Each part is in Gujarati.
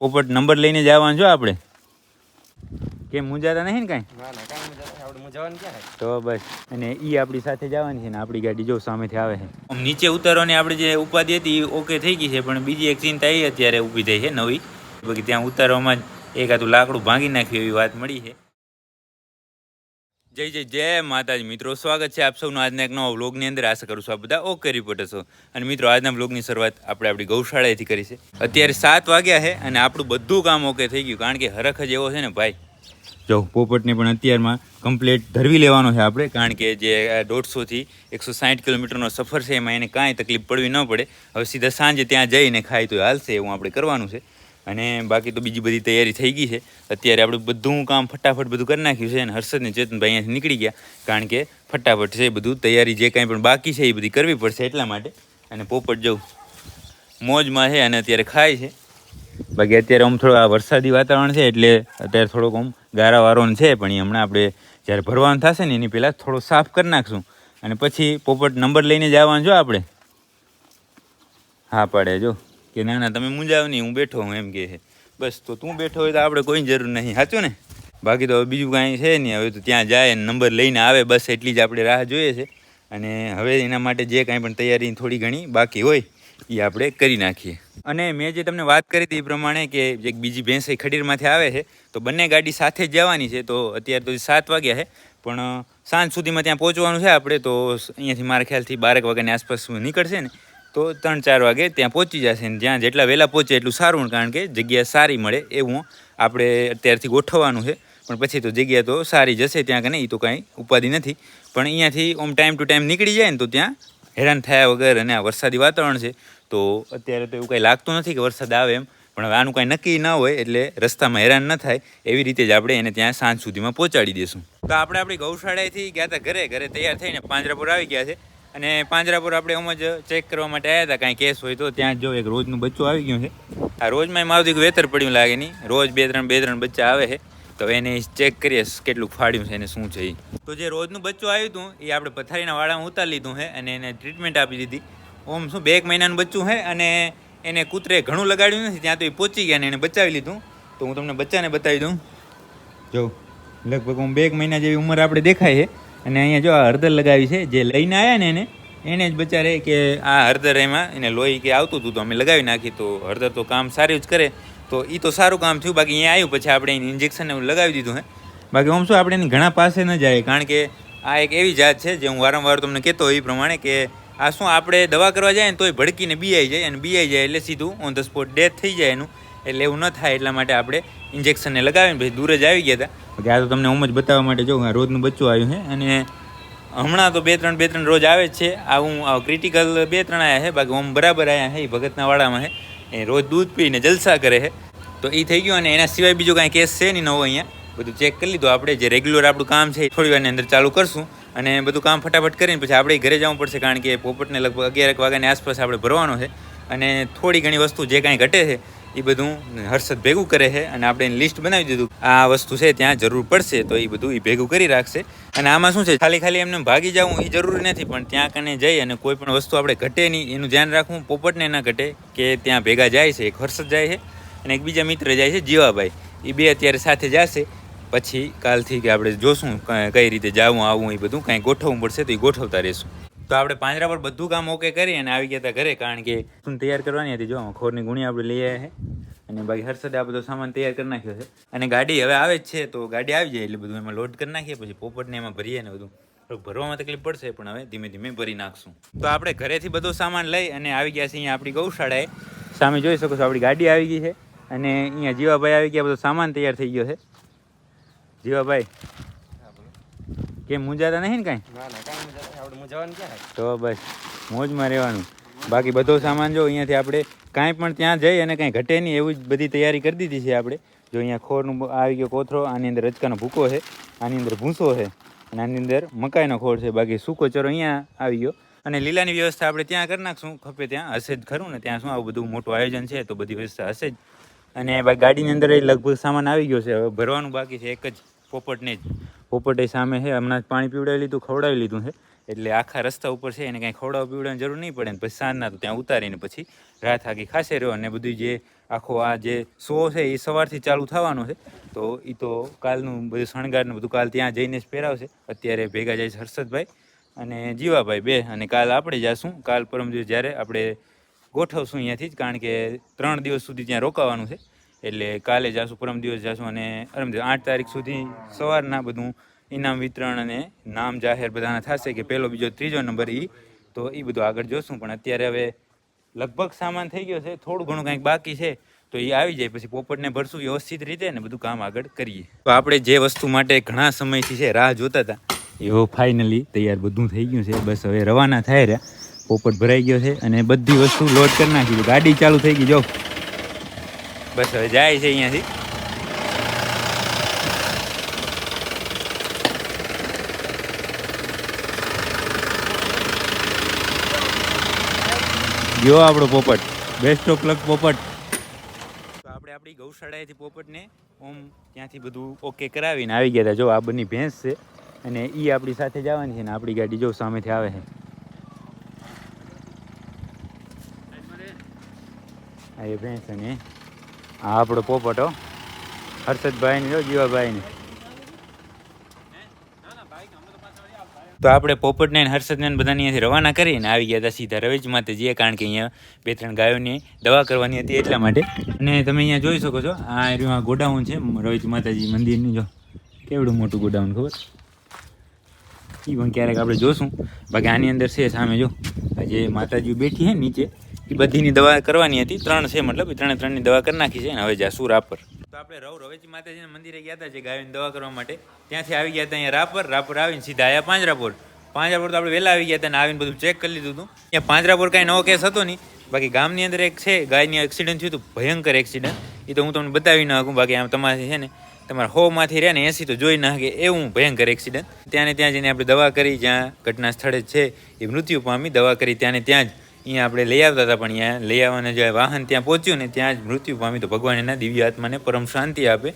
પોપટ નંબર લઈને જ આવવાનું છો આપણે. કેમ મુંજાતા નહીં ને કાંઈ? તો બસ. અને ઈ આપણી સાથે જવાની છે ને આપણી ગાડી જો સામેથી આવે છે. આમ નીચે ઉતારવાની આપણે જે ઉપાધિ હતી એ ઓકે થઈ ગઈ છે પણ બીજી એક ચિંતા એ અત્યારે ઊભી થઈ છે નવી. બાકી ત્યાં ઉતારવામાં જ એક એકાદું લાકડું ભાંગી નાખ્યું એવી વાત મળી છે. જય જય જય માતાજી. મિત્રો, સ્વાગત છે આપ સૌનું આજના એક નવા વ્લોગની અંદર. આશા કરું છું આપ બધા ઓકે રિપોર્ટર છો. અને મિત્રો, આજના વ્લોગની શરૂઆત આપણે આપણી ગૌશાળાએથી કરી છે. અત્યારે સાત વાગ્યા છે અને આપણું બધું કામ ઓકે થઈ ગયું. કારણ કે હરખ જ એવો છે ને ભાઈ. જો, પોપટને પણ અત્યારમાં કમ્પ્લીટ ધરવી લેવાનો છે આપણે. કારણ કે જે દોઢસોથી એકસો સાઠ કિલોમીટરનો સફર છે, એમાં એને કાંઈ તકલીફ પડવી ન પડે. હવે સીધા સાંજે ત્યાં જઈને ખાય તો હાલશે, એવું આપણે કરવાનું છે. અને બાકી તો બીજી બધી તૈયારી થઈ ગઈ છે. અત્યારે આપણે બધું કામ ફટાફટ બધું કરી નાખ્યું છે અને હર્ષદ ને ચેતનભાઈ અહીંયાથી નીકળી ગયા. કારણ કે ફટાફટ છે બધું તૈયારી જે કાંઈ પણ બાકી છે એ બધી કરવી પડશે એટલા માટે. અને પોપટ જવું મોજમાં છે અને અત્યારે ખાય છે. બાકી અત્યારે આમ થોડું આ વરસાદી વાતાવરણ છે એટલે અત્યારે થોડોક આમ ગારાવાળો છે, પણ એ હમણાં આપણે જ્યારે ભરવાનું થશે ને એની પહેલાં થોડો સાફ કરી નાખશું. અને પછી પોપટ નંબર લઈને જ આવવાનું જો આપણે. હા, પાડે જો. કે ના ના, તમે મૂંઝાવ નહીં, હું બેઠો હું એમ છે. બસ, તો તું બેઠો હોય તો આપણે કોઈ જરૂર નહીં. સાચું ને? બાકી તો હવે બીજું કાંઈ છે નહીં. હવે તો ત્યાં જાય નંબર લઈને આવે, બસ એટલી જ આપણે રાહ જોઈએ છે. અને હવે એના માટે જે કાંઈ પણ તૈયારી થોડી ઘણી બાકી હોય એ આપણે કરી નાખીએ. અને મેં જે તમને વાત કરી હતી એ પ્રમાણે કે એક બીજી ભેંસ એ ખડીરમાંથી આવે છે, તો બંને ગાડી સાથે જ જવાની છે. તો અત્યારે તો સાત વાગ્યા છે, પણ સાંજ સુધીમાં ત્યાં પહોંચવાનું છે આપણે, તો અહીંયાથી મારા ખ્યાલથી બારેક વાગ્યાની આસપાસ નીકળશે ને તો ત્રણ ચાર વાગે ત્યાં પહોંચી જશે ને જ્યાં જેટલા વહેલા પહોંચે એટલું સારું, કારણ કે જગ્યા સારી મળે એવું આપણે અત્યારથી ગોઠવવાનું છે. પણ પછી તો જગ્યા તો સારી જશે ત્યાં કે નહીં, એ તો કાંઈ ઉપાધિ નથી. પણ અહીંયાથી ઓમ ટાઈમ ટુ ટાઈમ નીકળી જાય ને તો ત્યાં હેરાન થયા વગર અને આ વરસાદી વાતાવરણ છે, તો અત્યારે તો એવું કાંઈ લાગતું નથી કે વરસાદ આવે એમ. પણ હવે આનું કાંઈ નક્કી ન હોય એટલે રસ્તામાં હેરાન ન થાય, એવી રીતે જ આપણે એને ત્યાં સાંજ સુધીમાં પહોંચાડી દઈશું. તો આપણે આપણી ગૌશાળાએથી ગયા હતા ઘરે ઘરે તૈયાર થઈને પાંજરાપુર આવી ગયા છે. અને પાંજરાપુર આપણે એમ જ ચેક કરવા માટે આવ્યા હતા. કાંઈ કેસ હોય તો ત્યાં જો એક રોજનું બચ્ચું આવી ગયું છે. આ રોજમાં મારું દીકરું વેતર પડ્યું લાગે નહીં. રોજ બે ત્રણ બે ત્રણ બચ્ચા આવે છે. તો એને ચેક કરીએ કેટલું ફાડ્યું છે એને શું છે એ તો જે રોજનું બચ્ચું આવ્યું હતું એ આપણે પથારીના વાળામાં ઉતારી લીધું છે અને એને ટ્રીટમેન્ટ આપી દીધી. ઓમ શું, બે એક મહિનાનું બચ્ચું છે અને એને કૂતરે ઘણું લગાડ્યું નથી, ત્યાં તો એ પહોંચી ગયા ને એને બચાવી લીધું. તો હું તમને બચ્ચાને બતાવી દઉં. જો, લગભગ હું બે એક મહિના જેવી ઉંમર આપણે દેખાય છે. અને અહીંયા જો આ હળદર લગાવી છે, જે લઈને આવ્યા ને એને એને જ બચારે કે આ હળદર એમાં, એને લોહી કે આવતું હતું તો અમે લગાવી નાખી, તો હળદર તો કામ સારું જ કરે. તો એ તો સારું કામ થયું, બાકી અહીંયા આવ્યું, પછી આપણે એને ઇન્જેક્શન એવું લગાવી દીધું, હે. બાકી આમ શું, આપણે એની ઘણા પાસે ન જાય, કારણ કે આ એક એવી જાત છે, જે હું વારંવાર તમને કહેતો હોય એ પ્રમાણે કે આ શું, આપણે દવા કરવા જાય ને તોય ભડકીને બીઆઈ જાય, અને બીઆઈ જાય એટલે સીધું ઓન ધ સ્પોટ ડેથ થઈ જાય એનું. એટલે એવું ન થાય એટલા માટે આપણે ઇન્જેક્શનને લગાવીને પછી દૂર જ આવી ગયા હતા. કે આ તો તમને હું જ બતાવવા માટે જોઉં, આ રોજનું બચ્ચું આવ્યું છે અને હમણાં તો બે ત્રણ બે ત્રણ રોજ આવે જ છે. આવું ક્રિટિકલ બે ત્રણ આવ્યા છે બાકી ઓમ બરાબર આવ્યા છે એ ભગતના વાડામાં છે એ રોજ દૂધ પીને જલસા કરે છે તો એ થઈ ગયું અને એના સિવાય બીજો કાંઈ કેસ છે નહીં નવો અહીંયા. બધું ચેક કરી લીધું. આપણે જે રેગ્યુલર આપણું કામ છે એ થોડી વારની અંદર ચાલુ કરશું. અને બધું કામ ફટાફટ કરીને પછી આપણે ઘરે જવું પડશે, કારણ કે પોપટને લગભગ અગિયાર વાગ્યાની આસપાસ આપણે ભરવાનો છે. અને થોડી ઘણી વસ્તુ જે કાંઈ ઘટે છે એ બધું હર્ષદ ભેગું કરે છે અને આપણે એની લિસ્ટ બનાવી દીધું. આ વસ્તુ છે ત્યાં જરૂર પડશે, તો એ બધું એ ભેગું કરી રાખશે. અને આમાં શું છે, ખાલી ખાલી એમને ભાગી જવું એ જરૂરી નથી, પણ ત્યાં કને જઈ અને કોઈ પણ વસ્તુ આપણે ઘટે નહીં, એનું ધ્યાન રાખવું, પોપટને ના ઘટે કે ત્યાં ભેગા જાય છે, એક હર્ષદ જાય છે અને એક બીજા મિત્ર જાય છે, જીવાભાઈ. એ બે અત્યારે સાથે જશે, પછી કાલથી કે આપણે જોશું કઈ રીતે જવું, આવવું એ બધું કાંઈ ગોઠવવું પડશે તો એ ગોઠવતા રહીશું. તો આપણે પાંજરા પર બધું કામ ઓકે કરી અને આવી ગયા હતા ઘરે. કારણ કે શું તૈયાર કરવાની હતી? જો ખોરની ગુણી આપણે લઈ આવ્યા છે. અને બાકી હર્ષદે આ બધો સામાન તૈયાર કરી નાખ્યો છે. અને ગાડી હવે આવે જ છે, તો ગાડી આવી જાય એટલે બધું એમાં લોડ કરી નાખીએ, પછી પોપટને એમાં ભરીએ ને બધું. ભરવામાં તકલીફ પડશે, પણ હવે ધીમે ધીમે ભરી નાખશું. તો આપણે ઘરેથી બધો સામાન લઈ અને આવી ગયા છે અહીંયા આપણી ગૌશાળાએ. સામે જોઈ શકો છો, આપણી ગાડી આવી ગઈ છે. અને અહીંયા જીવાભાઈ આવી ગયા, બધો સામાન તૈયાર થઈ ગયો છે. જીવાભાઈ કેમ મુંજાતા નહીં ને કાંઈ? તો બસ મોજમાં રહેવાનું. બાકી બધો સામાન જો અહીંયાથી આપણે કાંઈ પણ ત્યાં જઈ અને કાંઈ ઘટે નહીં એવી જ બધી તૈયારી કરી દીધી છે આપણે. જો અહીંયા ખોરનું આવી ગયો કોથરો આની અંદર રચકાનો ભૂકો છે આની અંદર ભૂસો છે અને આની અંદર મકાઈનો ખોળ છે. બાકી સૂકો ચરો અહીંયા આવી ગયો. અને લીલાની વ્યવસ્થા આપણે ત્યાં કરી નાખશું. ખપે ત્યાં હશે જ ખરું ને ત્યાં શું? આવું બધું મોટું આયોજન છે તો બધી વ્યવસ્થા હશે જ. અને ગાડીની અંદર લગભગ સામાન આવી ગયો છે. હવે ભરવાનું બાકી છે. એક જ પોપટને જ. પોપટે સામે છે હમણાં જ પાણી પીવડાવી લીધું, ખવડાવી લીધું છે એટલે આખા રસ્તા ઉપર છે એને કાંઈ ખવડાવવા પીવડાવવાની જરૂર નહીં પડે ને પછી સાંજના તો ત્યાં ઉતારીને પછી રાત આખી ખાસે રહ્યો અને બધું જે આખો આ જે શો છે એ સવારથી ચાલુ થવાનો છે. તો એ તો કાલનું બધું શણગારનું બધું કાલ ત્યાં જઈને જ પહેરાવશે. અત્યારે ભેગા જાય છે હર્ષદભાઈ અને જીવાભાઈ બે અને કાલ આપણે જાશું. કાલ પરમ જ્યારે આપણે ગોઠવશું અહીંયાથી જ, કારણ કે ત્રણ દિવસ સુધી ત્યાં રોકાવાનું છે. એટલે કાલે જાશું પરમ દિવસ જાશું અને પરમ દિવસ આઠ તારીખ સુધી સવારના બધું ઇનામ વિતરણ અને નામ જાહેર બધાના થશે કે પહેલો બીજો, ત્રીજો નંબર એ તો એ બધું આગળ જોશું. પણ અત્યારે હવે લગભગ સામાન થઈ ગયો છે. થોડું ઘણું કંઈક બાકી છે. તો એ આવી જાય. પછી પોપટને ભરશું. વ્યવસ્થિત રીતે ને બધું કામ આગળ કરીએ. તો આપણે જે વસ્તુ માટે ઘણા સમયથી છે રાહ જોતા હતા, એવો ફાઇનલી તૈયાર બધું થઈ ગયું છે. બસ હવે રવાના થાય રહ્યા. પોપટ ભરાઈ ગયો છે અને બધી વસ્તુ લોડ કરી નાખી ગાડી ચાલુ થઈ ગઈ. જો બસ હવે જાય છે અહીંયાથી. જો આપણો પોપટ. બેસ્ટ ઓફ લક પોપટ. તો આપણે આપણી ગૌશાળાએથી પોપટને ઓમ ત્યાંથી બધું ઓકે કરાવીને આવી ગયા હતા. જો આ બની ભેંસ છે અને એ આપણી સાથે જવાની છે ને આપણી ગાડી જો સામેથી આવે છે. આ એ ભેંસ અને આ આપણો પોપટ હો. હર્ષદભાઈ ને જીવાભાઈ ને તો આપણે પોપટને હર્ષદને બધાને અહીંયાથી રવાના કરીને આવી ગયા હતા સીધા રવેજ માતાજીએ કારણ કે અહીંયા બે ત્રણ ગાયોની દવા કરવાની હતી એટલા માટે. અને તમે અહીંયા જોઈ શકો છો આ ગોડાઉન છે રવેજ માતાજી મંદિરની. જો, કેવડું મોટું ગોડાઉન ખબર? એ પણ ક્યારેક આપણે જોશું. બાકી આની અંદર છે સામે જો જે માતાજી બેઠી છે નીચે એ બધીની દવા કરવાની હતી. ત્રણ છે મતલબ ત્રણે ત્રણની દવા કરી નાખી છે. ને હવે જાશું રાપર. તો આપણે રવ રવેજી માતાજીના મંદિરે ગયા હતા, જે ગાયોની દવા કરવા માટે. ત્યાંથી આવી ગયા હતા અહીંયા રાપર. રાપર આવીને સીધા આયા પાંજરાપોર પાંજરાપોર તો આપણે વહેલા આવી ગયા હતા અને આવીને બધું ચેક કરી લીધું હતું. ત્યાં પાંજરાપોર કાંઈ નવો કેસ હતો નહીં. બાકી ગામની અંદર એક છે, ગાયની એક્સિડન્ટ થયું હતું, ભયંકર એક્સિડન્ટ એ તો હું તમને બતાવી ન શકું. બાકી આમ તમારે છે ને તમારા હોમાંથી રહે ને એસી તો જોઈ ના શકે એવું ભયંકર એક્સિડન્ટ ત્યાં ત્યાં જઈને આપણે દવા કરી, જ્યાં ઘટના સ્થળે છે, એ મૃત્યુ પામી દવા કરી, ત્યાં ને ત્યાં જ અહીંયા આપણે લઈ આવતા હતા, પણ અહીંયા લઈ આવવાના જે વાહન ત્યાં પહોંચ્યું ને ત્યાં જ મૃત્યુ પામી તો ભગવાન એના દિવ્ય આત્માને પરમ શાંતિ આપે.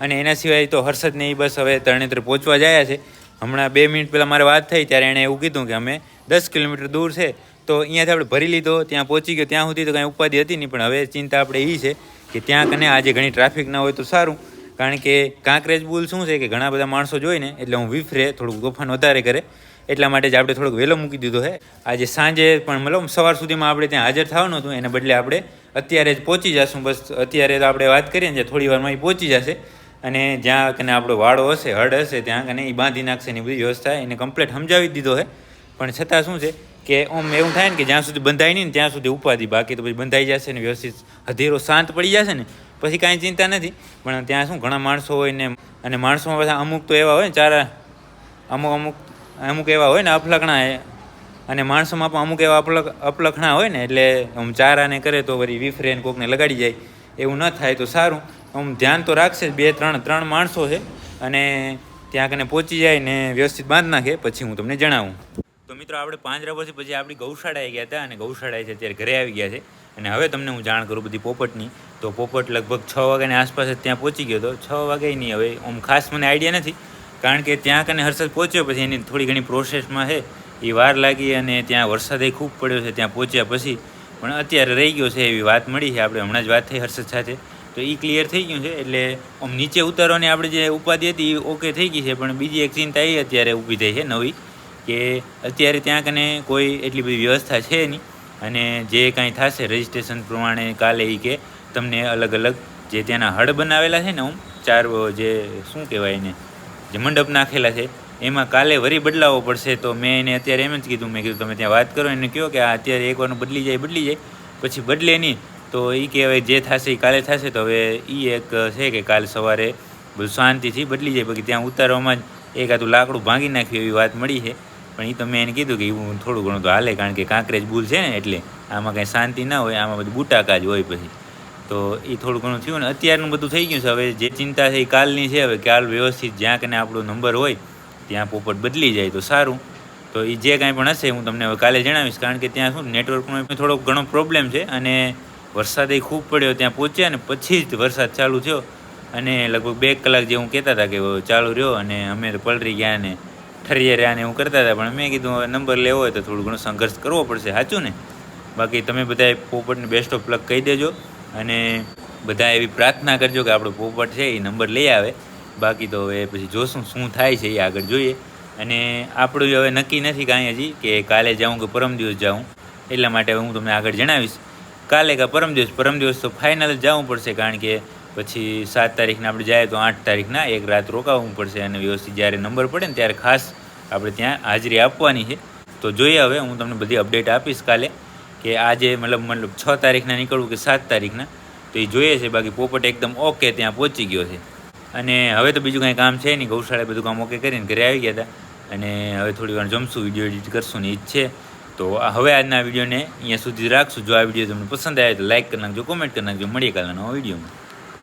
અને એના સિવાય તો હર્ષદને એ બસ હવે તરણેતર પહોંચવા જાય છે. હમણાં બે મિનિટ પહેલાં મારે વાત થઈ, ત્યારે એણે એવું કીધું કે અમે દસ કિલોમીટર દૂર છે, તો અહીંયાથી આપણે ભરી લીધો, ત્યાં પહોંચી ગયો, ત્યાં સુધી તો કાંઈ ઉપાધિ હતી નહીં, પણ હવે ચિંતા આપણે એ છે કે ત્યાં કને આજે ઘણી ટ્રાફિક ના હોય તો સારું. કારણ કે કાંકરેજ બુલ શું છે કે ઘણા બધા માણસો જોઈને, એટલે હું વિફરે, થોડુંક તોફાન વધારે કરે. એટલા માટે જ આપણે થોડોક વહેલો મૂકી દીધો છે આજે સાંજે પણ મતલબ સવાર સુધીમાં આપણે ત્યાં હાજર થવાનું હતું, એને બદલે આપણે અત્યારે જ પહોંચી જશું. બસ અત્યારે તો આપણે વાત કરીએ ને થોડી વારમાં એ પહોંચી જશે. અને જ્યાં કને આપણો વાડો હશે, હડ હશે, ત્યાં કને એ બાંધી નાખશે એની બધી વ્યવસ્થા એને કમ્પ્લીટ સમજાવી દીધો છે પણ છતાં શું છે કે ઓમ એવું થાય ને કે જ્યાં સુધી બંધાય નહીં ને ત્યાં સુધી ઉપાધિ. બાકી તો પછી બંધાઈ જશે ને વ્યવસ્થિત અધેરો શાંત પડી જશે ને પછી કાંઈ ચિંતા નથી. પણ ત્યાં શું ઘણા માણસો હોય ને અને માણસોમાં પાછા અમુક તો એવા હોય ને ચારા અમુક અમુક અમુક એવા હોય ને અફલખણા અને માણસોમાં પણ અમુક એવા અપલખ અપલખણા હોય ને એટલે આમ ચારાને કરે તો વળી વિફરે કોકને લગાડી જાય. એવું ન થાય તો સારું. આમ ધ્યાન તો રાખશે બે, ત્રણ ત્રણ માણસો છે. અને ત્યાં કને પહોંચી જાય ને વ્યવસ્થિત બાંધ નાખે, પછી હું તમને જણાવું. તો મિત્રો આપણે પાંજરા પછી પછી આપણી ગૌશાળાએ ગયા હતા અને ગૌશાળાએ છે અત્યારે ઘરે આવી ગયા છે. અને હવે તમને હું જાણ કરું બધી પોપટની. તો પોપટ લગભગ છ વાગ્યાની આસપાસ જ ત્યાં પહોંચી ગયો હતો. છ વાગે નહીં, હવે આમ ખાસ મને આઈડિયા નથી. કારણ કે ત્યાં કને હર્ષદ પહોંચ્યો, પછી એની થોડી ઘણી પ્રોસેસમાં છે એ વાર લાગી અને ત્યાં વરસાદે ખૂબ પડ્યો છે, ત્યાં પહોંચ્યા પછી. પણ અત્યારે રહી ગયો છે એવી વાત મળી છે, આપણે હમણાં જ વાત થઈ હર્ષદ સાથે. તો એ ક્લિયર થઈ ગયું છે, એટલે આમ નીચે ઉતારવાની આપણે જે ઉપાધિ હતી એ ઓકે થઈ ગઈ છે, પણ બીજી એક ચિંતા એ અત્યારે ઊભી થઈ છે નવી. કે અત્યારે ત્યાં કને કોઈ એટલી બધી વ્યવસ્થા છે નહીં. અને જે કાંઈ થશે રજિસ્ટ્રેશન પ્રમાણે કાલે એ કે તમને અલગ અલગ જે ત્યાંના હળ બનાવેલા છે ને હું ચાર જે શું કહેવાય એને, જે મંડપ નાખેલા છે, એમાં કાલે વરી બદલાવવો પડશે. તો મેં એને અત્યારે એમ જ કીધું, મેં કીધું, તમે ત્યાં વાત કરો. એને કહો કે આ અત્યારે એકવાર બદલી જાય બદલી જાય. પછી બદલે નહીં. તો એ કે હવે જે થશે એ કાલે થશે. તો હવે એ એક છે કે કાલ સવારે બધું શાંતિથી બદલી જાય. બાકી ત્યાં ઉતારવામાં જ એક એકાદું લાકડું ભાંગી નાખ્યું એવી વાત મળી છે. પણ એ તો મેં એને કીધું કે એવું થોડું ઘણું તો હાલે, કારણ કે કાંકરેજ ભૂલ છે ને એટલે આમાં કાંઈ શાંતિ ના હોય, આમાં બધું બુટાકા જ હોય પછી. તો એ થોડું ઘણું થયું ને અત્યારનું બધું થઈ ગયું છે. હવે જે ચિંતા છે એ કાલની છે. હવે કાલ વ્યવસ્થિત જ્યાં કને આપણો નંબર હોય, ત્યાં પોપટ બદલી જાય તો સારું. તો એ જે કાંઈ પણ હશે હું તમને હવે કાલે જણાવીશ, કારણ કે ત્યાં શું નેટવર્કનો થોડો ઘણો પ્રોબ્લેમ છે અને વરસાદ એ ખૂબ પડ્યો ત્યાં પહોંચ્યા ને પછી જ વરસાદ ચાલુ થયો. અને લગભગ બે કલાક જે હું કહેતા હતા કે ચાલુ રહ્યો અને અમે પલરી ગયા ને ઠરીએ રહ્યા ને એવું કરતા હતા, પણ મેં કીધું, હવે નંબર લેવો હોય તો થોડું ઘણું સંઘર્ષ કરવો પડશે, સાચું ને? બાકી તમે બધાએ પોપટને બેસ્ટ ઓફ લક કહી દેજો અને બધા એવી પ્રાર્થના કરજો કે આપણો પોપટ છે એ નંબર લઈ આવે. બાકી તો હવે પછી જોશું શું થાય છે એ આગળ જોઈએ. અને આપણું હવે નક્કી નથી કાંઈ હજી કે કાલે જાઉં કે પરમ દિવસ જાઉં. એટલા માટે હું તમને આગળ જણાવીશ. કાલે કે પરમ દિવસ? પરમ દિવસ તો ફાઇનલ જવું પડશે કારણ કે પછી સાત તારીખના આપણે જાય તો આઠ તારીખના એક રાત રોકાવવું પડશે અને વ્યવસ્થિત જ્યારે નંબર પડે ને ત્યારે ખાસ આપણે ત્યાં હાજરી આપવાની છે. તો જોઈએ હવે, હું તમને બધી અપડેટ આપીશ કાલે કે આજે મતલબ મતલબ છ તારીખના નીકળવું કે સાત તારીખના, તો એ જોઈએ છે. બાકી પોપટ એકદમ ઓકે ત્યાં પહોંચી ગયો છે. અને હવે તો બીજું કાંઈ કામ છે નહીં. ગૌશાળાએ બધું કામ ઓકે કરીને ઘરે આવી ગયા હતા. અને હવે થોડી વાર જમશું વીડિયો એડિટ કરશું ને એ જ છે. તો હવે આજના વિડીયોને અહીંયા સુધી રાખશું. જો આ વીડિયો તમને પસંદ આવે તો લાઇક કરી નાખજો કોમેન્ટ કરી નાખજો. મળીએ કાલના નવા વિડીયોમાં.